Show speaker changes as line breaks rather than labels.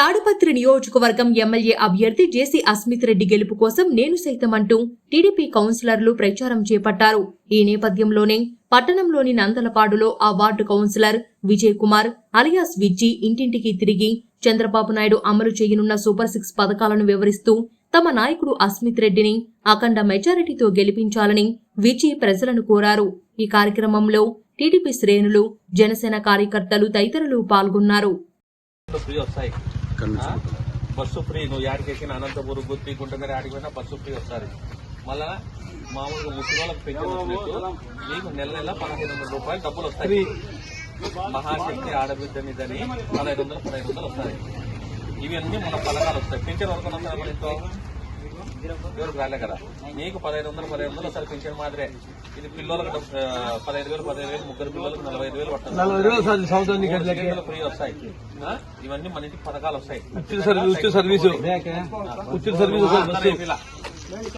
తాడుపత్రి నియోజకవర్గం ఎమ్మెల్యే అభ్యర్థి జేసీ అస్మిత్ రెడ్డి గెలుపు కోసం నేను సైతం అంటూ టీడీపీ కౌన్సిలర్లు ప్రచారం చేపట్టారు. ఈ నేపథ్యంలోనే పట్టణంలోని నందలపాడులో ఆ ward councillor Vijay Kumar alias Vijji ఇంటింటికి తిరిగి చంద్రబాబు నాయుడు అమలు చేయనున్న సూపర్ సిక్స్ పథకాలను వివరిస్తూ తమ నాయకుడు అస్మిత్ రెడ్డిని అఖండ మెజారిటీతో గెలిపించాలని విజయ్ ప్రజలను కోరారు. ఈ కార్యక్రమంలో టీడీపీ శ్రేణులు జనసేన కార్యకర్తలు తదితరులు పాల్గొన్నారు.
బస్సు ఫ్రీ నువ్వు యాడికేసిన అనంతపురం గుత్తి గుంటగారి ఆడికి పోయినా బస్సు ఫ్రీ వస్తుంది. మళ్ళా మామూలుగా ముసలి వాళ్ళకి పెంచిన మీకు నెల నెల పదహైదు వందల రూపాయలు డబ్బులు వస్తాయి. మహాశక్తి ఆడబిడ్డనిదని పదహైదు వందలు పదహైదు వందలు వస్తాయి. ఇవన్నీ మన పథకాలు వస్తాయి. పింఛన్ వరకు ఎవరికి రాలే కదా? నీకు పదహైదు వందలు పదహైదు వందలు వస్తారు పింఛన్ మాదిరే. ఇది పిల్లలకు పదహైదు వేలు పదహైదు వేలు ముగ్గురు పిల్లలకు నలభై ఐదు వేలు సిలిండర్లు ఫ్రీ వస్తాయి? ఇవన్నీ మన ఇంటికి పథకాలు వస్తాయి.
సర్వీస్ ఉచిత సర్వీసు. సర్వీసు.